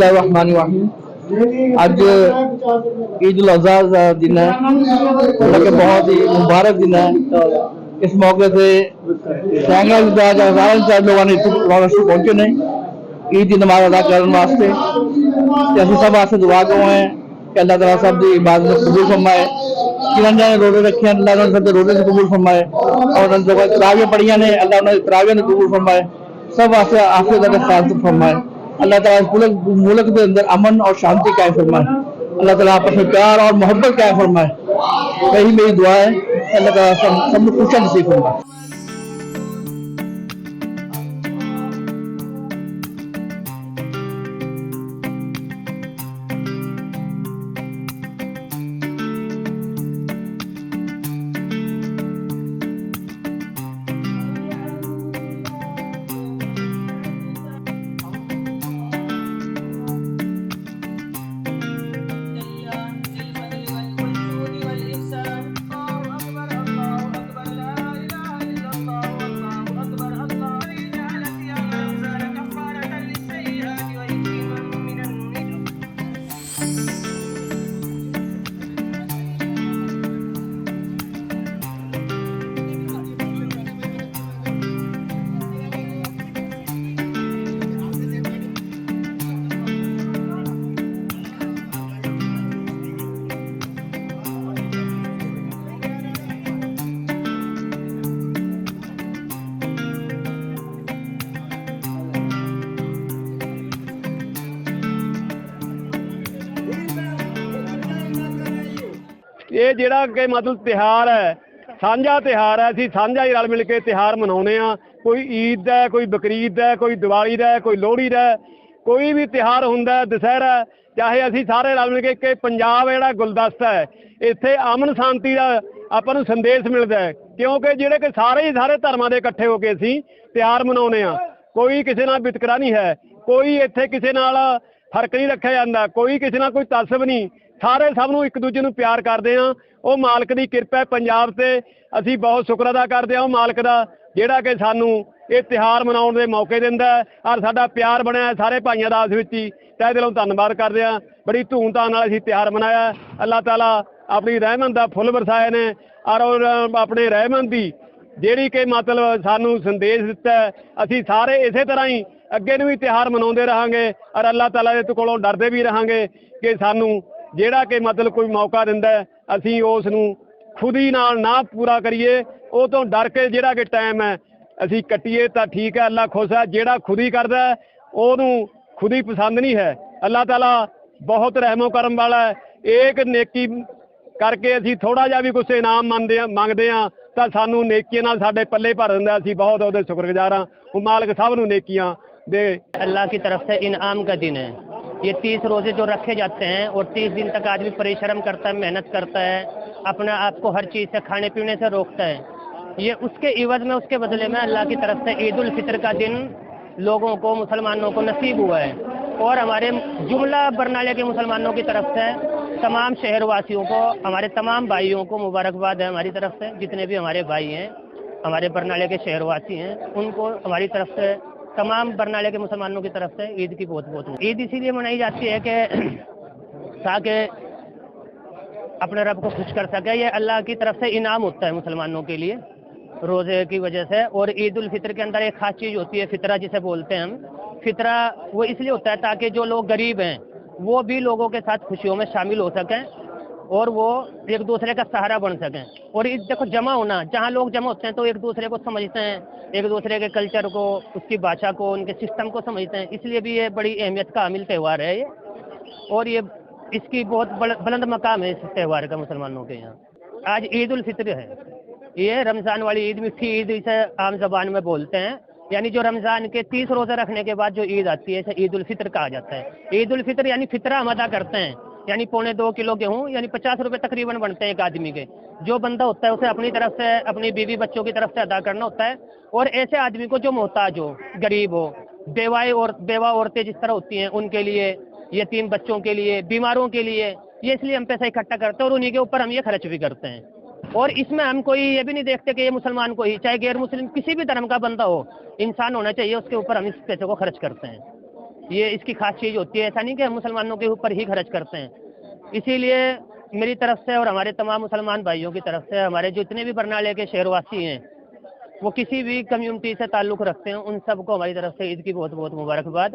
اللہ الرحمن الرحیم اج عید الاضحیٰ کا دن ہے۔ جو کہ بہت ہی مبارک دن ہے۔ اس موقع سے سینگا امتیاز ہزاروں امتیاز لوگوں نے پہنچے نہیں عید کی نماز ادا کرنے واسطے۔ اسی سب واسطے دعا کرو ہیں کہ اللہ تعالیٰ صاحب کی عبادت قبول فرمائے۔ جنہوں نے روزے رکھے ہیں، اللہ تعالیٰ سب کے روزے سے قبول فرمائے۔ اور انہوں نے تراویاں پڑھیاں نے اللہ انہوں نے تراویاں قبول فرمائے۔ سب واسطے آفیت اللہ خاص فرمائے۔ اللہ تعالیٰ ملک کے اندر امن اور شانتی قائم فرمائے۔ اللہ تعالیٰ آپس میں پیار اور محبت قائم فرمائے۔ یہی میری دعا ہے۔ اللہ تعالیٰ سب کو خوشیاں نصیب فرمائے۔ ਇਹ ਜਿਹੜਾ ਕਿ ਮਤਲਬ ਤਿਹਾਰ ਹੈ ਸਾਂਝਾ ਤਿਹਾਰ ਹੈ ਅਸੀਂ ਸਾਂਝਾ ਹੀ ਰਲ ਮਿਲ ਕੇ ਤਿਹਾਰ ਮਨਾਉਂਦੇ ਆ ਕੋਈ ਈਦ ਦਾ ਹੈ, ਕੋਈ ਬਕਰੀਦ ਦਾ ਹੈ, ਕੋਈ ਦੀਵਾਲੀ ਦਾ ਕੋਈ ਲੋਹੜੀ ਦਾ ਕੋਈ ਵੀ ਤਿਹਾਰ ਹੁੰਦਾ ਦੁਸਹਿਰਾ ਚਾਹੇ ਅਸੀਂ ਸਾਰੇ ਰਲ ਮਿਲ ਕੇ ਕਿ ਪੰਜਾਬ ਜਿਹੜਾ ਗੁਲਦਸਤਾ ਹੈ ਇੱਥੇ ਅਮਨ ਸ਼ਾਂਤੀ ਦਾ ਆਪਾਂ ਨੂੰ ਸੰਦੇਸ਼ ਮਿਲਦਾ ਹੈ। ਕਿਉਂਕਿ ਜਿਹੜੇ ਕਿ ਸਾਰੇ ਹੀ ਸਾਰੇ ਧਰਮਾਂ ਦੇ ਇਕੱਠੇ ਹੋ ਕੇ ਅਸੀਂ ਤਿਹਾਰ ਮਨਾਉਂਦੇ ਆ ਕੋਈ ਕਿਸੇ ਨਾਲ ਵਿਤਕਰਾ ਨਹੀਂ ਹੈ ਕੋਈ ਇੱਥੇ ਕਿਸੇ ਨਾਲ ਫ਼ਰਕ ਨਹੀਂ ਰੱਖਿਆ ਜਾਂਦਾ ਕੋਈ ਕਿਸੇ ਨਾਲ ਕੋਈ ਤਸਬ ਨਹੀਂ। ਸਾਰੇ ਸਭ ਨੂੰ ਇੱਕ ਦੂਜੇ ਨੂੰ ਪਿਆਰ ਕਰਦੇ ਆ ਉਹ ਮਾਲਕ ਦੀ ਕਿਰਪਾ ਹੈ ਪੰਜਾਬ ਤੇ। ਅਸੀਂ ਬਹੁਤ ਸ਼ੁਕਰ ਅਦਾ ਕਰਦੇ ਆ ਉਹ ਮਾਲਕ ਦਾ, ਜਿਹੜਾ ਕਿ ਸਾਨੂੰ ਇਹ ਤਿਹਾਰ ਮਨਾਉਣ ਦੇ ਮੌਕੇ ਦਿੰਦਾ ਔਰ ਸਾਡਾ ਪਿਆਰ ਬਣਿਆ ਸਾਰੇ ਭਾਈਆਂ ਦਾ ਆਪਸ ਵਿੱਚ ਹੀ। ਤਹਿ ਦਿਲੋਂ ਧੰਨਵਾਦ ਕਰਦੇ ਆ ਬੜੀ ਧੂਮਧਾਮ ਨਾਲ ਅਸੀਂ ਤਿਹਾਰ ਮਨਾਇਆ ਹੈ। ਅੱਲਾਹ ਤਾਲਾ ਆਪਣੀ ਰਹਿਮਤ ਦਾ ਫੁੱਲ ਵਰਸਾਏ ਨੇ ਔਰ ਉਹ ਆਪਣੇ ਰਹਿਮਤ ਦੀ ਜਿਹੜੀ ਕਿ ਮਤਲਬ ਸਾਨੂੰ ਸੰਦੇਸ਼ ਦਿੱਤਾ ਅਸੀਂ ਸਾਰੇ ਇਸੇ ਤਰ੍ਹਾਂ ਹੀ ਅੱਗੇ ਨੂੰ ਵੀ ਤਿਹਾਰ ਮਨਾਉਂਦੇ ਰਹਾਂਗੇ ਔਰ ਅੱਲਾਹ ਤਾਲਾ ਦੇ ਕੋਲੋਂ ਡਰਦੇ ਵੀ ਰਹਾਂਗੇ ਕਿ ਸਾਨੂੰ ਜਿਹੜਾ ਕਿ ਮਤਲਬ ਕੋਈ ਮੌਕਾ ਦਿੰਦਾ ਅਸੀਂ ਉਸ ਨੂੰ ਖੁਦ ਹੀ ਨਾਲ ਨਾ ਪੂਰਾ ਕਰੀਏ, ਉਹ ਤੋਂ ਡਰ ਕੇ ਜਿਹੜਾ ਕਿ ਟਾਈਮ ਹੈ, ਅਸੀਂ ਕੱਟੀਏ ਤਾਂ ਠੀਕ ਹੈ, ਅੱਲਾ ਖੁਸ਼ ਹੈ, ਜਿਹੜਾ ਖੁਦ ਹੀ ਕਰਦਾ ਉਹਨੂੰ ਖੁਦ ਹੀ ਪਸੰਦ ਨਹੀਂ ਹੈ। ਅੱਲਾ ਤਾਲਾ ਬਹੁਤ ਰਹਿਮੋ ਕਰਮ ਵਾਲਾ ਹੈ, ਏਕ ਨੇਕੀ ਕਰਕੇ ਅਸੀਂ ਥੋੜਾ ਜਿਹਾ ਵੀ ਕੁਛ ਇਨਾਮ ਮੰਨਦੇ ਆ ਮੰਗਦੇ ਆ ਤਾਂ ਸਾਨੂੰ ਨੇਕੀਆਂ ਨਾਲ ਸਾਡੇ ਪੱਲੇ ਭਰ ਦਿੰਦਾ ਅਸੀਂ ਬਹੁਤ ਉਹਦੇ ਸ਼ੁਕਰਗੁਜ਼ਾਰ ਹਾਂ। ਉਹ ਮਾਲਕ ਸਭ ਨੂੰ ਨੇਕੀਆਂ ਦੇ ਅੱਲਾ ਦਿਨ ਹੈ। یہ تیس روزے جو رکھے جاتے ہیں اور تیس دن تک آدمی پریشرم کرتا ہے، محنت کرتا ہے، اپنا آپ کو ہر چیز سے، کھانے پینے سے روکتا ہے۔ یہ اس کے عوض میں، اس کے بدلے میں اللہ کی طرف سے عید الفطر کا دن لوگوں کو، مسلمانوں کو نصیب ہوا ہے۔ اور ہمارے جملہ برنالے کے مسلمانوں کی طرف سے تمام شہر واسیوں کو، ہمارے تمام بھائیوں کو مبارکباد ہے ہماری طرف سے۔ جتنے بھی ہمارے بھائی ہیں، ہمارے برنالے کے شہر واسی ہیں، ان کو ہماری طرف سے تمام برنالے کے مسلمانوں کی طرف سے عید کی بہت بہت عید اسی لیے منائی جاتی ہے کہ تاکہ اپنے رب کو خوش کر سکے۔ یہ اللہ کی طرف سے انعام ہوتا ہے مسلمانوں کے لیے روزے کی وجہ سے۔ اور عید الفطر کے اندر ایک خاص چیز ہوتی ہے، فطرہ جسے بولتے ہیں ہم۔ فطرہ وہ اس لیے ہوتا ہے تاکہ جو لوگ غریب ہیں وہ بھی لوگوں کے ساتھ خوشیوں میں شامل ہو سکیں۔ اور وہ ایک دوسرے کا سہارا بن سکیں۔ اور اس دیکھو جمع ہونا، جہاں لوگ جمع ہوتے ہیں تو ایک دوسرے کو سمجھتے ہیں، ایک دوسرے کے کلچر کو، اس کی بھاشا کو، ان کے سسٹم کو سمجھتے ہیں۔ اس لیے بھی یہ بڑی اہمیت کا عامل تہوار ہے یہ۔ اور یہ اس کی بہت بلند مقام ہے اس تہوار کا مسلمانوں کے یہاں۔ آج عید الفطر ہے۔ یہ رمضان والی عید میٹھی عید اسے عام زبان میں بولتے ہیں۔ یعنی جو رمضان کے تیس روزے رکھنے کے بعد جو عید آتی ہے، اسے عید الفطر کہا جاتا ہے۔ عید الفطر یعنی فطرہ ہم ادا کرتے ہیں۔ یعنی پونے دو کلو گیہوں یعنی پچاس روپے تقریباً بنتے ہیں ایک آدمی کے۔ جو بندہ ہوتا ہے، اسے اپنی طرف سے، اپنی بیوی بچوں کی طرف سے ادا کرنا ہوتا ہے۔ اور ایسے آدمی کو جو محتاج ہو، غریب ہو، بیوائے اور بیوہ عورتیں جس طرح ہوتی ہیں، ان کے لیے، یتیم بچوں کے لیے، بیماروں کے لیے، یہ اس لیے ہم پیسہ اکٹھا کرتے ہیں اور انہیں کے اوپر ہم یہ خرچ بھی کرتے ہیں۔ اور اس میں ہم کوئی یہ بھی نہیں دیکھتے کہ یہ مسلمان کو ہی چاہے غیر مسلم کسی بھی دھرم کا بندہ ہو، انسان ہونا چاہیے، اس کے اوپر ہم اس پیسے کو خرچ کرتے ہیں۔ یہ اس کی خاص چیز ہوتی ہے۔ ایسا نہیں کہ ہم مسلمانوں کے اوپر ہی خرچ کرتے ہیں۔ اسی لیے میری طرف سے اور ہمارے تمام مسلمان بھائیوں کی طرف سے، ہمارے جو اتنے بھی برنالے کے شہر واسی ہیں، وہ کسی بھی کمیونٹی سے تعلق رکھتے ہیں، ان سب کو ہماری طرف سے عید کی بہت بہت مبارکباد۔